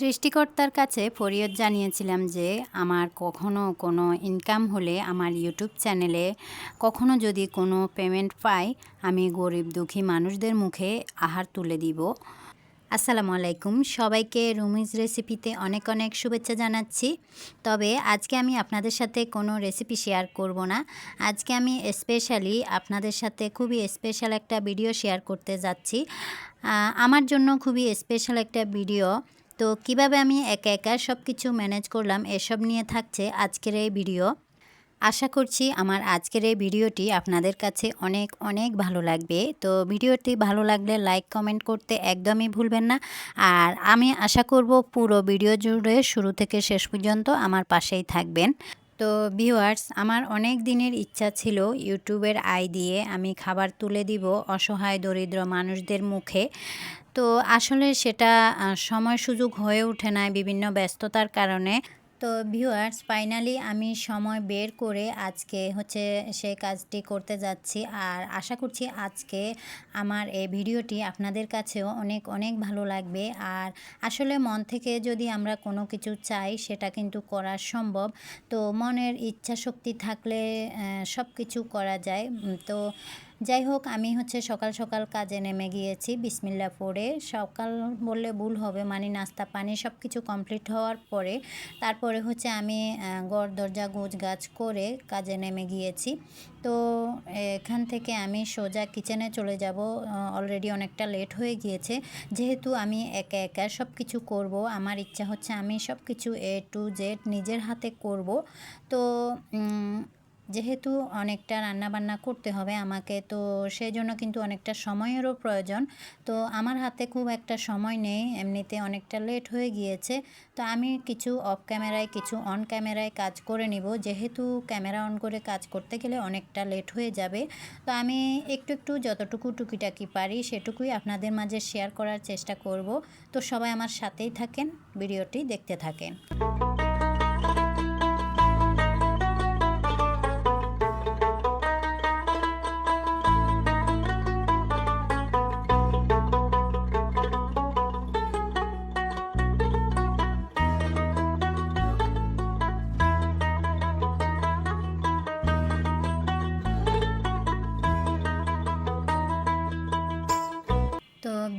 সৃষ্টিকর্তার কাছে ফরিয়াদ জানিয়েছিলাম যে আমার কখনো কোনো ইনকাম হলে আমার ইউটিউব চ্যানেলে কখনো যদি কোনো পেমেন্ট পাই, আমি গরিব দুঃখী মানুষদের মুখে আহার তুলে দিব। আসসালামু আলাইকুম। সবাইকে রুমিজ রেসিপিতে অনেক অনেক শুভেচ্ছা জানাচ্ছি। তবে আজকে আমি আপনাদের সাথে কোনো রেসিপি শেয়ার করব না। আজকে আমি স্পেশালি আপনাদের সাথে খুবই স্পেশাল একটা ভিডিও শেয়ার করতে যাচ্ছি। আমার জন্য খুবই স্পেশাল একটা ভিডিও তো কীভাবে আমি একা একা সব কিছু ম্যানেজ করলাম এসব নিয়ে থাকছে আজকের এই ভিডিও আশা করছি আমার আজকের এই ভিডিওটি আপনাদের কাছে অনেক অনেক ভালো লাগবে। তো ভিডিওটি ভালো লাগলে লাইক কমেন্ট করতে একদমই ভুলবেন না। আর আমি আশা করব পুরো ভিডিও জুড়ে শুরু থেকে শেষ পর্যন্ত আমার পাশেই থাকবেন। তো ভিউয়ার্স আমার অনেক দিনের ইচ্ছা ছিল ইউটিউবের আই দিয়ে আমি খাবার তুলে দিব অসহায়, দরিদ্র মানুষদের মুখে। তো আসলে সেটা সময় সুযোগ হয়ে ওঠে না বিভিন্ন ব্যস্ততার কারণে। তো ভিউয়ার্স ফাইনালি আমি সময় বের করে আজকে হচ্ছে সেই কাজটি করতে যাচ্ছি। আর আশা করছি আজকে আমার এই ভিডিওটি আপনাদের কাছেও অনেক অনেক ভালো লাগবে। আর আসলে মন থেকে যদি আমরা কোনো কিছু চাই, সেটা কিন্তু করা সম্ভব। তো মনের ইচ্ছা শক্তি থাকলে সব কিছু করা যায়। তো যাই হোক, আমি হচ্ছে সকাল সকাল কাজে নেমে গিয়েছি বিসমিল্লা পরে সকাল বললে ভুল হবে মানে নাস্তা, পানি সব কিছু কমপ্লিট হওয়ার পরে তারপরে হচ্ছে আমি গড় দরজা গোছ গাছ করে কাজে নেমে গিয়েছি। তো এখান থেকে আমি সোজা কিচেনে চলে যাব। অলরেডি অনেকটা লেট হয়ে গিয়েছে। যেহেতু আমি একা একা সব কিছু করব, আমার ইচ্ছা হচ্ছে আমি সব কিছু এ টু জেড নিজের হাতে করব। তো যেহেতু অনেকটা রান্না বান্না করতে হবে আমাকে, তো সেই জন্য কিন্তু অনেকটা সময়েরও প্রয়োজন। তো আমার হাতে খুব একটা সময় নেই, এমনিতে অনেকটা লেট হয়ে গিয়েছে। তো আমি কিছু অফ ক্যামেরায়, কিছু অন ক্যামেরায় কাজ করে নিব। যেহেতু ক্যামেরা অন করে কাজ করতে গেলে অনেকটা লেট হয়ে যাবে। তো আমি একটু একটু যতটুকু টুকিটাকি পারি সেটুকুই আপনাদের মাঝে শেয়ার করার চেষ্টা করব। তো সবাই আমার সাথেই থাকেন, ভিডিওটি দেখতে থাকেন।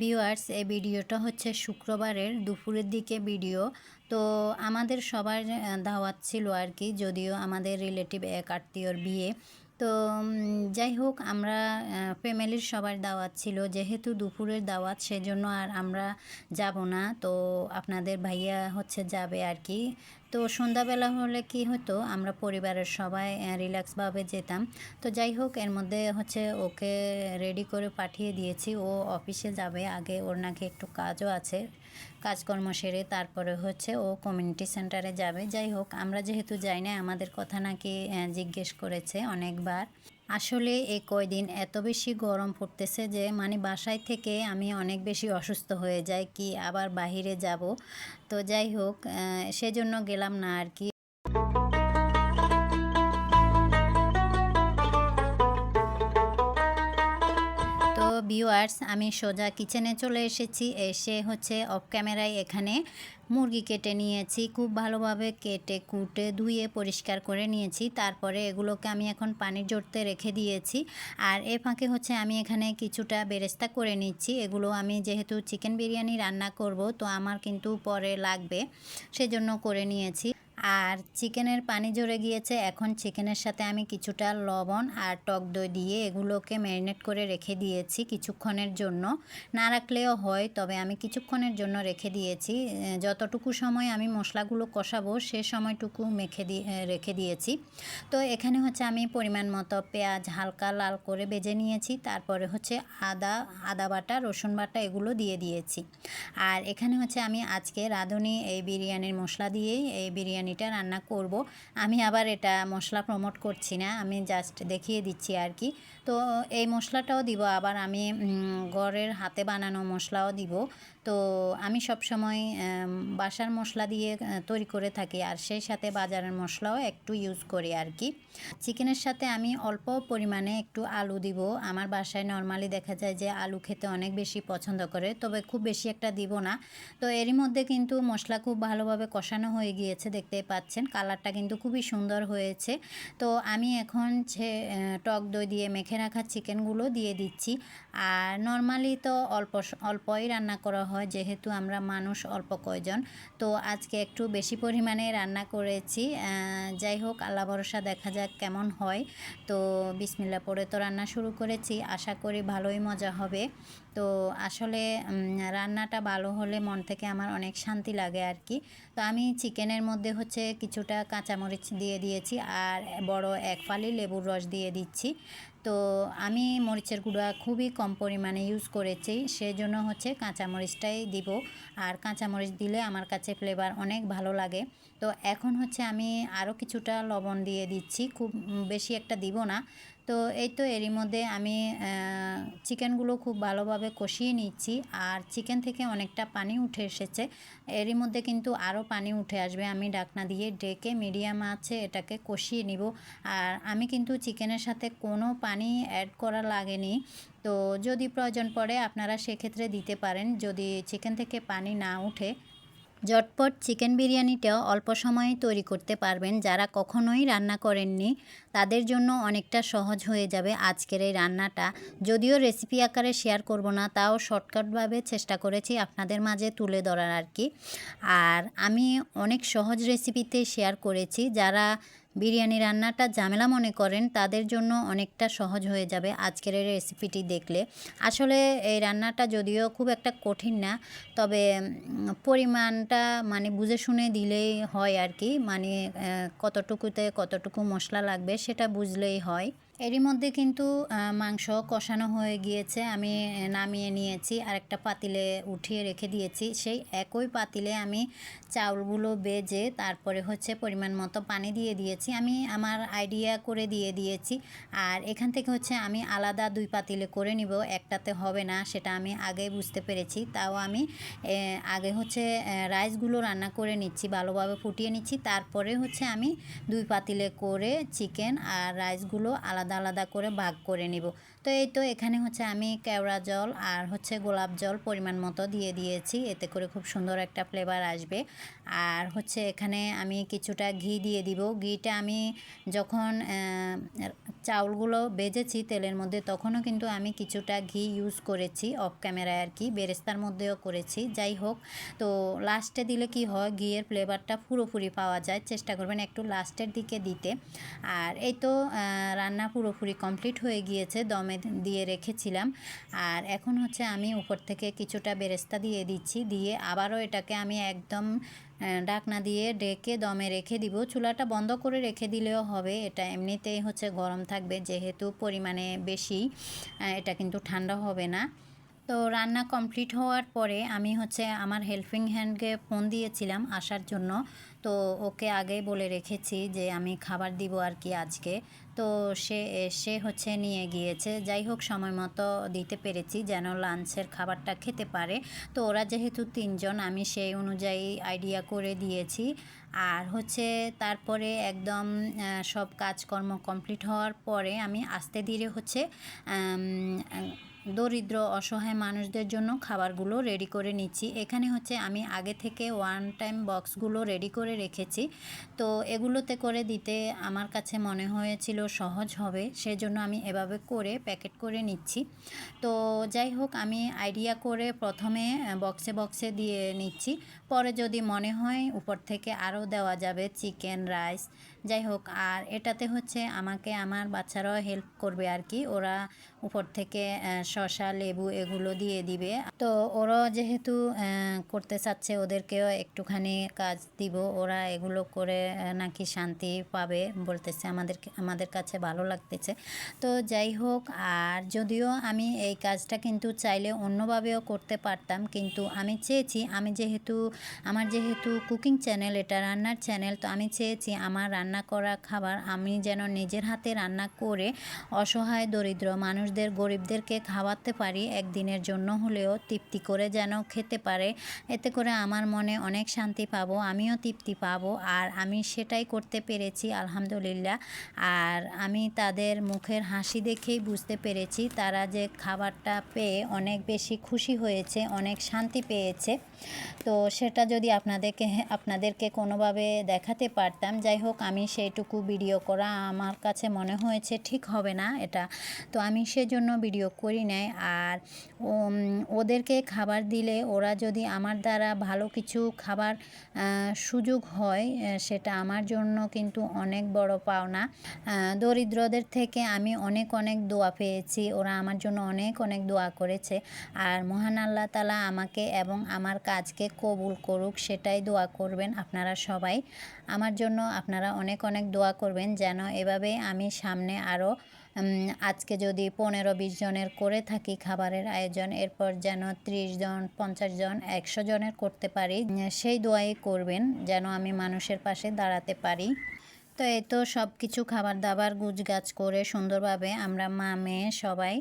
ভিউয়ার্স এই ভিডিওটা হচ্ছে শুক্রবারের দুপুরের দিকে ভিডিও তো আমাদের সবার দাওয়াত ছিল আর কি, যদিও আমাদের রিলেটিভ এক আত্মীয়র বিয়ে। তো যাই হোক, আমরা ফ্যামিলির সবার দাওয়াত ছিল। যেহেতু দুপুরের দাওয়াত, সেজন্য আর আমরা যাব না। তো, আপনাদের ভাইয়া হচ্ছে যাবে আর কি। তো, সন্ধ্যাবেলা হলে কি হতো, আমরা পরিবারের সবাই রিল্যাক্সভাবে যেতাম। তো, যাই হোক, এর মধ্যে হচ্ছে ওকে রেডি করে পাঠিয়ে দিয়েছি। ও অফিসে যাবে। আগে ওর নাকি একটু কাজও আছে। কাজকর্ম সেরে তারপরে হচ্ছে ও কমিউনিটি সেন্টারে যাবে। যাই হোক, আমরা যেহেতু যাই না আমাদের কথা নাকি জিজ্ঞেস করেছে অনেকবার। আসলে এই কয়দিন এত বেশি গরম পড়তেছে যে মানে বাসায় থেকে আমি অনেক বেশি অসুস্থ হয়ে যাই, কি আবার বাহিরে যাব? তো যাই হোক সেজন্য গেলাম না আর কি। ভিউয়ার্স, আমি সোজা কিচেনে চলে এসেছি। এসে হচ্ছে অফ ক্যামেরায় এখানে মুরগি কেটে নিয়েছি। খুব ভালোভাবে কেটে, কুটে, ধুয়ে পরিষ্কার করে নিয়েছি। তারপরে এগুলোকে আমি এখন পানি জড়তে রেখে দিয়েছি। আর এ ফাঁকে হচ্ছে আমি এখানে কিছুটা বেরেস্তা করে নিচ্ছি। এগুলো আমি যেহেতু চিকেন বিরিয়ানি রান্না করব, তো আমার কিন্তু পরে লাগবে। সেজন্য করে নিয়েছি। আর চিকেনের পানি জড়ে গিয়েছে। এখন চিকেনের সাথে আমি কিছুটা লবণ আর টক দই দিয়ে এগুলোকে ম্যারিনেট করে রেখে দিয়েছি কিছুক্ষণের জন্য। না রাখলেও হয়, তবে আমি কিছুক্ষণের জন্য রেখে দিয়েছি। যতটুকু সময় আমি মশলাগুলো কষাবো, সে সময়টুকু মেখে দিয়ে রেখে দিয়েছি। তো এখানে হচ্ছে আমি পরিমাণ মতো পেঁয়াজ হালকা লাল করে বেজে নিয়েছি, তারপরে হচ্ছে আদা আদা বাটা, রসুন বাটা এগুলো দিয়ে দিয়েছি। আর এখানে হচ্ছে আমি আজকে রাঁধুনি এই বিরিয়ানির মশলা দিয়েই এই বিরিয়ানিটা বিরিয়ানিটা রান্না করব। আমি আবার এটা মশলা প্রমোট করছি না, আমি জাস্ট দেখিয়ে দিচ্ছি আর কি। তো এই মশলাটাও দিব, আবার আমি ঘরের হাতে বানানো মশলাও দিব। তো আমি সবসময় বাসার মশলা দিয়ে তৈরি করে থাকি। আর সেই সাথে বাজারের মশলাও একটু ইউজ করি আর কি চিকেনের সাথে আমি অল্প পরিমাণে একটু আলু দিব। আমার বাসায় নর্মালি দেখা যায় যে আলু খেতে অনেক বেশি পছন্দ করে, তবে খুব বেশি একটা দিব না। তো এরই মধ্যে কিন্তু মশলা খুব ভালোভাবে কষানো হয়ে গিয়েছে দেখতে পাচ্ছেন। কালারটা কিন্তু খুবই সুন্দর হয়েছে। তো আমি এখন টক দই দিয়ে মেখে রাখা চিকেনগুলো দিয়ে দিচ্ছি। আর নর্মালি তো অল্প অল্পই রান্না করা হয়, যেহেতু আমরা মানুষ অল্প কয়জন। তো আজকে একটু বেশি পরিমাণে রান্না করেছি। যাই হোক, আল্লাহ ভরসা দেখা যাক কেমন হয়। তো বিসমিল্লা পরে তো রান্না শুরু করেছি। আশা করি ভালোই মজা হবে। তো আসলে রান্নাটা ভালো হলে মন থেকে আমার অনেক শান্তি লাগে আর কি। তো আমি চিকেনের মধ্যে হচ্ছে কিছুটা কাঁচামরিচ দিয়ে দিয়েছি আর বড় এক ফালি লেবুর রস দিয়ে দিচ্ছি। তো আমি মরিচের গুঁড়া খুবই কম পরিমাণে ইউজ করেছি, সেজন্য হচ্ছে কাঁচামরিচটাই দিব। আর কাঁচামরিচ দিলে আমার কাছে ফ্লেভার অনেক ভালো লাগে। তো এখন হচ্ছে আমি আরও কিছুটা লবণ দিয়ে দিচ্ছি, খুব বেশি একটা দিব না। তো এই তো এরই মধ্যে আমি চিকেনগুলো খুব ভালোভাবে কষিয়ে নিচ্ছি আর চিকেন থেকে অনেকটা পানি উঠে এসেছে। এরই মধ্যে কিন্তু আরও পানি উঠে আসবে। আমি ডাকনা দিয়ে ডেকে মিডিয়াম আছে এটাকে কষিয়ে নিব। আর আমি কিন্তু চিকেনের সাথে কোনো পানি অ্যাড করা লাগেনি। তো যদি প্রয়োজন পড়ে আপনারা সেক্ষেত্রে দিতে পারেন। যদি চিকেন থেকে পানি না উঠে ঝটপট চিকেন বিরিয়ানিটাও অল্প সময়ে তৈরি করতে পারবেন। যারা কখনোই রান্না করেননি, তাদের জন্য অনেকটা সহজ হয়ে যাবে আজকের এই রান্নাটা। যদিও রেসিপি আকারে শেয়ার করব না, তাও শর্টকাটভাবে চেষ্টা করেছি আপনাদের মাঝে তুলে ধরার আর কি। আর আমি অনেক সহজ রেসিপিতে শেয়ার করেছি। যারা বিরিয়ানি রান্নাটা ঝামেলা মনে করেন, তাদের জন্য অনেকটা সহজ হয়ে যাবে আজকের এই রেসিপিটি দেখলে। আসলে এই রান্নাটা যদিও খুব একটা কঠিন না, তবে পরিমাণটা মানে বুঝে শুনে দিলেই হয় আর কি। মানে কতটুকুতে কতটুকু মশলা লাগবে সেটা বুঝলেই হয়। এরই মধ্যে কিন্তু মাংস কষানো হয়ে গিয়েছে। আমি নামিয়ে নিয়েছি আর একটা পাতিলে উঠিয়ে রেখে দিয়েছি। সেই একই পাতিলে আমি চাউলগুলো বেজে তারপরে হচ্ছে পরিমাণ মতো পানি দিয়ে দিয়েছি। আমি আমার আইডিয়া করে দিয়ে দিয়েছি। আর এখান থেকে হচ্ছে আমি আলাদা দুই পাতিলে করে নিব, একটাতে হবে না, সেটা আমি আগে বুঝতে পেরেছি। তাও আমি আগে হচ্ছে রাইসগুলো রান্না করে নিচ্ছি, ভালোভাবে ফুটিয়ে নিচ্ছি। তারপরে হচ্ছে আমি দুই পাতিলে করে চিকেন আর রাইসগুলো আলাদা আলাদা আলাদা করে ভাগ করে নিব। তো এই তো এখানে হচ্ছে আমি কেওড়া জল আর হচ্ছে গোলাপ জল পরিমাণ মতো দিয়ে দিয়েছি। এতে করে খুব সুন্দর একটা ফ্লেভার আসবে। আর হচ্ছে এখানে আমি কিছুটা ঘি দিয়ে দিব। ঘিটা আমি যখন চাউলগুলো বেজেছি তেলের মধ্যে তখনও কিন্তু আমি কিছুটা ঘি ইউজ করেছি অফ ক্যামেরায় আর কি, বেরেস্তার মধ্যেও করেছি। যাই হোক, তো লাস্টে দিলে কি হয়, ঘিয়ের ফ্লেভারটা পুরোপুরি পাওয়া যায়। চেষ্টা করবেন একটু লাস্টের দিকে দিতে। আর এই তো রান্না পুরোপুরি কমপ্লিট হয়ে গিয়েছে। দমে দিয়ে রেখেছিলাম। আর এখন হচ্ছে আমি উপর থেকে কিছুটা বেরেস্তা দিয়ে দিচ্ছি, দিয়ে আবারও এটাকে আমি একদম ডাকনা দিয়ে ডেকে দমে রেখে দিব। চুলাটা বন্ধ করে রেখে দিলেও হবে, এটা এমনিতেই হচ্ছে গরম থাকবে, যেহেতু পরিমাণে বেশি এটা কিন্তু ঠান্ডা হবে না। তো রান্না কমপ্লিট হওয়ার পরে আমি হচ্ছে আমার হেল্পিং হ্যান্ডকে ফোন দিয়েছিলাম আসার জন্য। তো ওকে আগেই বলে রেখেছি যে আমি খাবার দিব আর কি আজকে। তো সে এসে হচ্ছে নিয়ে গিয়েছে। যাই হোক, সময় মতো দিতে পেরেছি যেন লাঞ্চের খাবারটা খেতে পারে। তো ওরা যেহেতু তিনজন, আমি সেই অনুযায়ী আইডিয়া করে দিয়েছি। আর হচ্ছে তারপরে একদম সব কাজকর্ম কমপ্লিট হওয়ার পরে আমি আস্তে ধীরে হচ্ছে দরিদ্র, অসহায় মানুষদের জন্য খাবারগুলো রেডি করে নিচ্ছি। এখানে হচ্ছে আমি আগে থেকে ওয়ান টাইম বক্সগুলো রেডি করে রেখেছি। তো এগুলোতে করে দিতে আমার কাছে মনে হয়েছিল সহজ হবে, সেজন্য আমি এভাবে করে প্যাকেট করে নিচ্ছি। তো যাই হোক, আমি আইডিয়া করে প্রথমে বক্সে বক্সে দিয়ে নিচ্ছি। পরে যদি মনে হয় উপর থেকে আরও দেওয়া যাবে চিকেন রাইস যাই হোক, আর এটাতে হচ্ছে আমাকে আমার বাচ্চারাও হেল্প করবে আর কি। ওরা উপর থেকে শসা, লেবু এগুলো দিয়ে দিবে। তো ওরাও যেহেতু করতে চাচ্ছে, ওদেরকেও একটুখানি কাজ দিব। ওরা এগুলো করে নাকি শান্তি পাবে বলতেছে আমাদের আমাদের কাছে ভালো লাগতেছে। তো যাই হোক, আর যদিও আমি এই কাজটা কিন্তু চাইলে অন্যভাবেও করতে পারতাম, কিন্তু আমি চেয়েছি, আমি যেহেতু, আমার যেহেতু কুকিং চ্যানেল এটা রান্নার চ্যানেল তো আমি চেয়েছি আমার রান্না করা খাবার আমি যেন নিজের হাতে রান্না করে অসহায়, দরিদ্র মানুষদের, গরিবদেরকে খাওয়াতে পারি, একদিনের জন্য হলেও তৃপ্তি করে যেন খেতে পারে। এতে করে আমার মনে অনেক শান্তি পাবো, আমিও তৃপ্তি পাবো আর আমি সেটাই করতে পেরেছি, আলহামদুলিল্লাহ। আর আমি তাদের মুখের হাসি দেখেই বুঝতে পেরেছি, তারা যে খাবারটা পেয়ে অনেক বেশি খুশি হয়েছে, অনেক শান্তি পেয়েছে। তো সেটা যদি আপনাদেরকে আপনাদেরকে কোনোভাবে দেখাতে পারতাম, যাই হোক, আমি সেইটুকু ভিডিও করা আমার কাছে মনে হয়েছে ঠিক হবে না এটা। তো আমি সেজন্য ভিডিও করি নাই। আর ওদেরকে খাবার দিলে ওরা যদি আমার দ্বারা ভালো কিছু খাবার সুযোগ হয় সেটা আমার জন্য কিন্তু অনেক বড় পাওনা। দরিদ্রদের থেকে আমি অনেক অনেক দোয়া পেয়েছি। ওরা আমার জন্য অনেক অনেক দোয়া করেছে। আর মহান আল্লাহ তালা আমাকে এবং আমার কাজকে কবুল করুক, সেটাই দোয়া করবেন আপনারা সবাই। আমার জন্য আপনারা অনেক অনেক অনেক দোয়া করবেন যেন এভাবে আমি সামনে আরও আজকে যদি পনেরো বিশ জনের করে থাকি খাবারের আয়োজন, এরপর যেন ত্রিশ জন, পঞ্চাশ জন, একশো জনের করতে পারি সেই দোয়াই করবেন যেন আমি মানুষের পাশে দাঁড়াতে পারি। তো এই তো সব কিছু খাবার দাবার গুজগাছ করে সুন্দরভাবে আমরা মা মেয়ে সবাই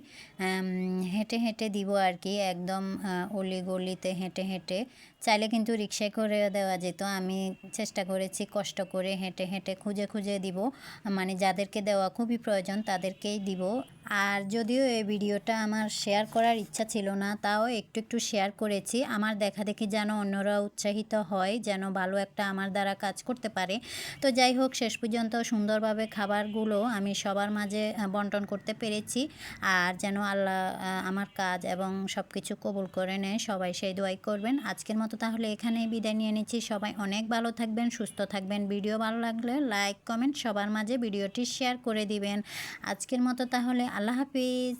হেঁটে হেঁটে দিব আর কি। একদম অলি গলিতে হেঁটে হেঁটে। চাইলে কিন্তু রিক্সায় করে দেওয়া যেত। আমি চেষ্টা করেছি, কষ্ট করে হেঁটে হেঁটে খুঁজে খুঁজে দিব। মানে যাদেরকে দেওয়া খুবই প্রয়োজন তাদেরকেই দিব। আর যদিও এই ভিডিওটা আমার শেয়ার করার ইচ্ছা ছিল না, তাও একটু একটু শেয়ার করেছি। আমার দেখা দেখি যেন অন্যরা উৎসাহিত হয়, যেন ভালো একটা আমার দ্বারা কাজ করতে পারে। তো যাই হোক, শেষ পর্যন্ত সুন্দরভাবে খাবারগুলো আমি সবার মাঝে বন্টন করতে পেরেছি। আর যেন আল্লাহ আমার কাজ এবং সব কিছু কবুল করে নেয়, সবাই সেই দোয়াই করবেন। আজকের মতো তাহলে এখানেই বিদায় নিয়ে নিচ্ছি। সবাই অনেক ভালো থাকবেন, সুস্থ থাকবেন। ভিডিও ভালো লাগলে লাইক, কমেন্ট, সবার মাঝে ভিডিওটি শেয়ার করে দিবেন। আজকের মতো তাহলে আল্লাহ হাফিজ।